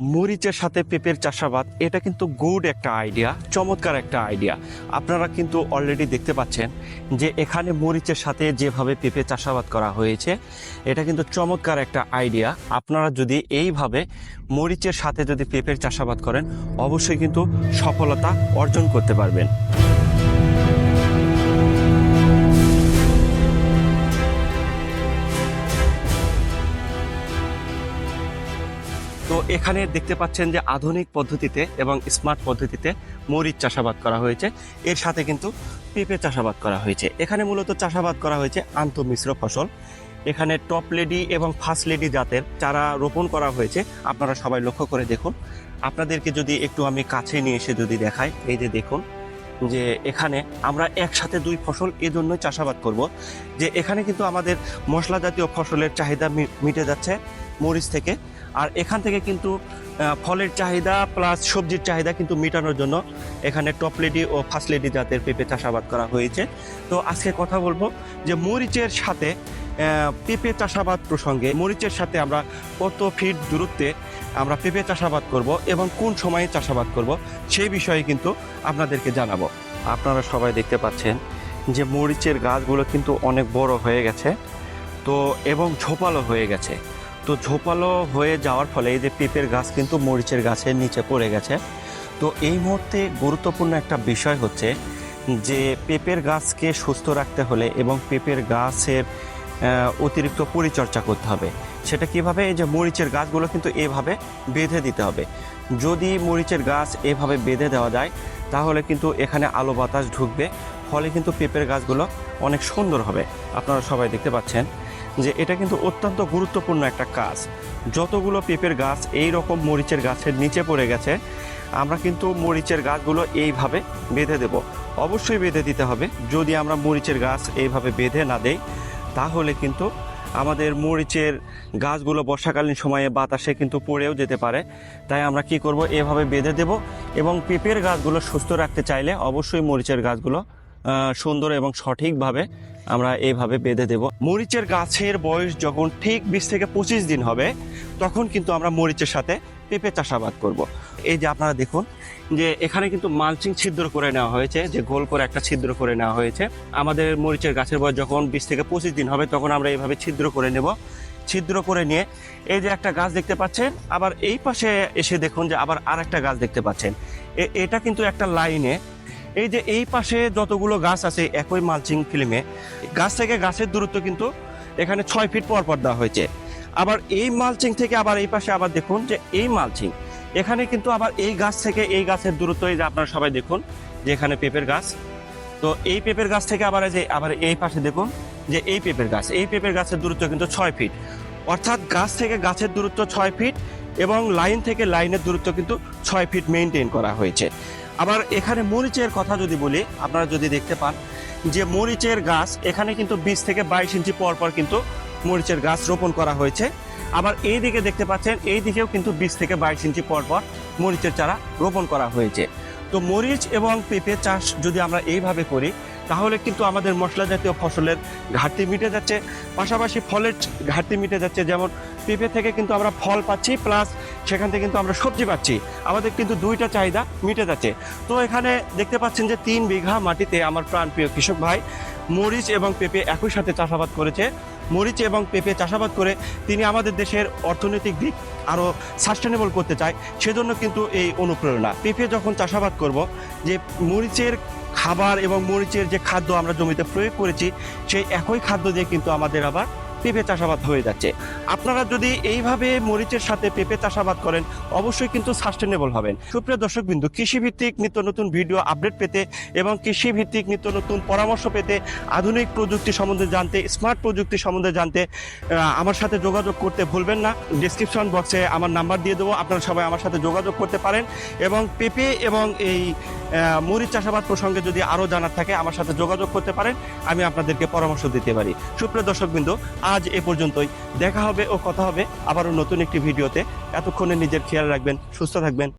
মরিচের সাথে পেঁপের চাষাবাদ, এটা কিন্তু গুড একটা আইডিয়া চমৎকার একটা আইডিয়া আপনারা কিন্তু অলরেডি দেখতে পাচ্ছেন যে এখানে মরিচের সাথে যেভাবে পেঁপে চাষাবাদ করা হয়েছে, এটা কিন্তু চমৎকার একটা আইডিয়া আপনারা যদি এইভাবে মরিচের সাথে যদি পেঁপের চাষাবাদ করেন, অবশ্যই কিন্তু সফলতা অর্জন করতে পারবেন। তো এখানে দেখতে পাচ্ছেন যে আধুনিক পদ্ধতিতে এবং স্মার্ট পদ্ধতিতে মরিচ চাষাবাদ করা হয়েছে। এর সাথে কিন্তু পেঁপে চাষাবাদ করা হয়েছে। এখানে মূলত চাষাবাদ করা হয়েছে আন্তঃমিশ্র ফসল। এখানে টপ লেডি এবং ফার্স্ট লেডি জাতের চারা রোপণ করা হয়েছে। আপনারা সবাই লক্ষ্য করে দেখুন। আপনাদেরকে যদি একটু আমি কাছে নিয়ে এসে যদি দেখাই, এই যে দেখুন যে এখানে আমরা একসাথে দুই ফসল এজন্য চাষাবাদ করব। যে এখানে কিন্তু আমাদের মশলা জাতীয় ফসলের চাহিদা মিটে যাচ্ছে মরিচ থেকে। আর এখান থেকে কিন্তু ফলের চাহিদা প্লাস সবজির চাহিদা কিন্তু মেটানোর জন্য এখানে টপ লেডি ও ফার্স্ট লেডি জাতের পেঁপে চাষাবাদ করা হয়েছে। তো আজকে কথা বলব যে মরিচের সাথে পেঁপে চাষাবাদ প্রসঙ্গে মরিচের সাথে আমরা কত ফিট দূরত্বে আমরা পেঁপে চাষাবাদ করব এবং কোন সময়ে চাষাবাদ করব সেই বিষয়ে কিন্তু আপনাদেরকে জানাব। আপনারা সবাই দেখতে পাচ্ছেন যে মরিচের গাছগুলো কিন্তু অনেক বড় হয়ে গেছে। তো এবং ঝোপালো হয়ে গেছে। তো ঝোপালো হয়ে যাওয়ার ফলে এই যে পেঁপের গাছ কিন্তু মরিচের গাছের নিচে পড়ে গেছে। তো এই মুহূর্তে গুরুত্বপূর্ণ একটা বিষয় হচ্ছে যে পেঁপের গাছকে সুস্থ রাখতে হলে এবং পেঁপের গাছের অতিরিক্ত পরিচর্যা করতে হবে। সেটা কীভাবে? এই যে মরিচের গাছগুলো কিন্তু এভাবে বেঁধে দিতে হবে। যদি মরিচের গাছ এভাবে বেঁধে দেওয়া যায়, তাহলে কিন্তু এখানে আলো বাতাস ঢুকবে, ফলে কিন্তু পেঁপের গাছগুলো অনেক সুন্দর হবে। আপনারা সবাই দেখতে পাচ্ছেন। যে এটা কিন্তু অত্যন্ত গুরুত্বপূর্ণ একটা কাজ। যতগুলো পেঁপের গাছ এই রকম মরিচের গাছের নিচে পড়ে গেছে, আমরা কিন্তু মরিচের গাছগুলো এইভাবে বেঁধে দেব। অবশ্যই বেঁধে দিতে হবে। যদি আমরা মরিচের গাছ এইভাবে বেঁধে না দেই, তাহলে কিন্তু আমাদের মরিচের গাছগুলো বর্ষাকালীন সময়ে বাতাসে কিন্তু পড়েও যেতে পারে। তাই আমরা কি করব? এভাবে বেঁধে দেব এবং পেঁপের গাছগুলো সুস্থ রাখতে চাইলে অবশ্যই মরিচের গাছগুলো সুন্দর এবং সঠিকভাবে আমরা এইভাবে বেঁধে দেব। মরিচের গাছের বয়স যখন ঠিক বিশ থেকে পঁচিশ দিন হবে, তখন কিন্তু আমরা মরিচের সাথে পেঁপে চাষাবাদ করব। এই যে আপনারা দেখুন যে এখানে কিন্তু মালচিং ছিদ্র করে নেওয়া হয়েছে, যে গোল করে একটা ছিদ্র করে নেওয়া হয়েছে। আমাদের মরিচের গাছের বয়স যখন বিশ থেকে পঁচিশ দিন হবে, তখন আমরা এইভাবে ছিদ্র করে নেব। ছিদ্র করে নিয়ে এই যে একটা গাছ দেখতে পাচ্ছেন, আবার এই পাশে এসে দেখুন যে আবার আর একটা গাছ দেখতে পাচ্ছেন। এটা কিন্তু একটা লাইনে এই যে এই পাশে যতগুলো গাছ আছে একই মালচিং ফিল্মে, গাছ থেকে গাছের দূরত্ব কিন্তু এখানে ছয় ফিট পর পর দেওয়া হয়েছে। আবার এই মালচিং থেকে আবার এই পাশে আবার দেখুন যে এই মালচিং, এখানে কিন্তু আবার এই গাছ থেকে এই গাছের দূরত্ব, এই যে আপনারা সবাই দেখুন যে এখানে পেঁপের গাছ। তো এই পেঁপের গাছ থেকে আবার যে আবার এই পাশে দেখুন যে এই পেঁপের গাছ, এই পেঁপের গাছের দূরত্ব কিন্তু ছয় ফিট। অর্থাৎ গাছ থেকে গাছের দূরত্ব ছয় ফিট এবং লাইন থেকে লাইনের দূরত্ব কিন্তু ছয় ফিট মেনটেন করা হয়েছে। আবার এখানে মরিচের কথা যদি বলি, আপনারা যদি দেখতে পান যে মরিচের গাছ, এখানে কিন্তু বিশ থেকে বাইশ ইঞ্চি পর পর কিন্তু মরিচের গাছ রোপণ করা হয়েছে। আবার এই দিকে দেখতে পাচ্ছেন, এই দিকেও কিন্তু বিশ থেকে বাইশ ইঞ্চি পর পর মরিচের চারা রোপণ করা হয়েছে। তো মরিচ এবং পেঁপে চাষ যদি আমরা এইভাবে করি, তাহলে কিন্তু আমাদের মশলা জাতীয় ফসলের ঘাটতি মিটে যাচ্ছে। পাশাপাশি ফলের ঘাটতি মিটে যাচ্ছে। যেমন পেঁপে থেকে কিন্তু আমরা ফল পাচ্ছি, প্লাস সেখান থেকে কিন্তু আমরা সবজি পাচ্ছি। আমাদের কিন্তু দুইটা চাহিদা মিটে যাচ্ছে। তো এখানে দেখতে পাচ্ছেন যে তিন বিঘা মাটিতে আমার প্রাণপ্রিয় কৃষক ভাই মরিচ এবং পেঁপে একই সাথে চাষাবাদ করেছে। মরিচ এবং পেঁপে চাষাবাদ করে তিনি আমাদের দেশের অর্থনৈতিক দিক আরও সাস্টেনেবল করতে চায়। সেজন্য কিন্তু এই অনুপ্রেরণা। পেঁপে যখন চাষাবাদ করব, যে মরিচের খাবার এবং মরিচের যে খাদ্য আমরা জমিতে প্রয়োগ করেছি, সেই একই খাদ্য দিয়ে কিন্তু আমাদের আবার পেঁপে চাষাবাদ হয়ে যাচ্ছে। আপনারা যদি এইভাবে মরিচের সাথে পেঁপে চাষাবাদ করেন, অবশ্যই কিন্তু সাস্টেনেবল হবেন। সুপ্রিয় দর্শক বিন্দু কৃষিভিত্তিক নিত্য নতুন ভিডিও আপডেট পেতে এবং কৃষিভিত্তিক নিত্য নতুন পরামর্শ পেতে আধুনিক প্রযুক্তি সম্বন্ধে জানতে, স্মার্ট প্রযুক্তি সম্বন্ধে জানতে আমার সাথে যোগাযোগ করতে ভুলবেন না। ডিসক্রিপশন বক্সে আমার নাম্বার দিয়ে দেবো। আপনারা সবাই আমার সাথে যোগাযোগ করতে পারেন এবং পেঁপে এবং এই মরিচ চাষাবাদ প্রসঙ্গে যদি আরও জানার থাকে, আমার সাথে যোগাযোগ করতে পারেন, আমি আপনাদেরকে পরামর্শ দিতে পারি। সুপ্রিয় দর্শকবৃন্দ, আজ এ পর্যন্তই। দেখা হবে ও কথা হবে আবারও নতুন একটি ভিডিওতে। এতক্ষণে নিজের খেয়াল রাখবেন, সুস্থ থাকবেন।